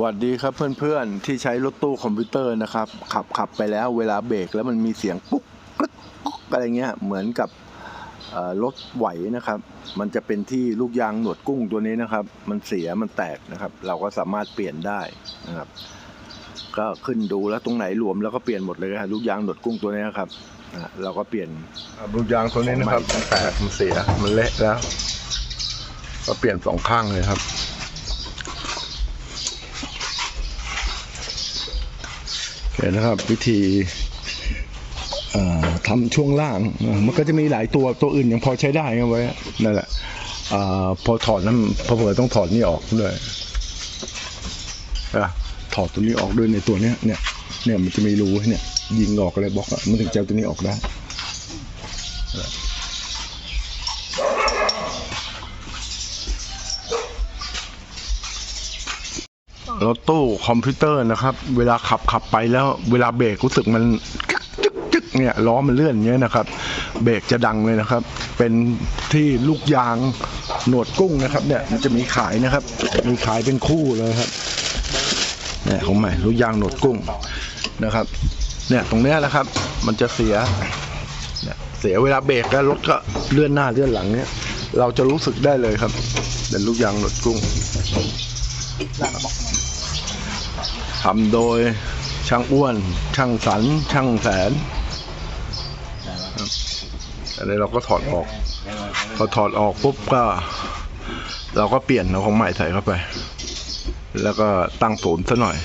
สวัสดีครับเพื่อนๆ ที่ใช้รถตู้คอมพิวเตอร์นะครับ ขับขับไปแล้วเวลาเบรกแล้วมันมีเสียงปุ๊กกรึ๊กอะไรเงี้ยเหมือนกับรถไหวนะครับ มันจะเป็นที่ลูกยางหนวดกุ้งตัวนี้นะครับ มันเสียมันแตกนะครับ เราก็สามารถเปลี่ยนได้นะครับ ก็ขึ้นดูแล้วตรงไหนหลวมแล้วก็เปลี่ยนหมดเลยครับลูกยางหนวดกุ้งตัวนี้นะครับเราก็เปลี่ยนลูกยางตัวนี้นะครับมันแตกมันเสียมันเละแล้ว ก็เปลี่ยนสองข้างเลยครับ โอ เคนะครับ วิธีเอ่อทำช่วงล่าง มันก็จะมีหลายตัวตัวอื่นยังพอใช้ได้เอาไว้นั่นแหละอพอถอดนั้นพอเผื่อต้องถอดนี่ออกด้วยอะถอดตัวนี้ออกด้วยในตัวเนี้ยเนี่ยเนี่ยมันจะมีรูให้เนี่ย ยิงออกอะไรบล็อกอะมันถึงจะเอาตัวนี้ออกได้ รถตู้คอมพิวเตอร์นะครับ เวลาขับขับไปแล้ว เวลาเบรกรู้สึกมันจึ๊กจึ๊กจึ๊กเนี่ยล้อมันเลื่อนอย่างเงี้ยนะครับ เบรกจะดังเลยนะครับ เป็นที่ลูกยางหนวดกุ้งนะครับ เนี่ยมันจะมีขายนะครับ มีขายเป็นคู่เลยครับเนี่ยของใหม่ลูกยางหนวดกุ้งนะครับ เนี่ยตรงเนี้ยนะครับ มันจะเสียเนี่ยเสียเวลาเบรกแล้วรถก็เลื่อนหน้าเลื่อนหลังเนี่ย เราจะรู้สึกได้เลยครับเป็นลูกยางหนวดกุ้ง ทำโดยช่างอ้วน ช่างสัน ช่างแสนอันนี้เราก็ถอดออก พอถอดออกปุ๊บก็ เราก็เปลี่ยนเอาของใหม่ใส่เข้าไป แล้วก็ตั้งศูนย์ซะหน่อย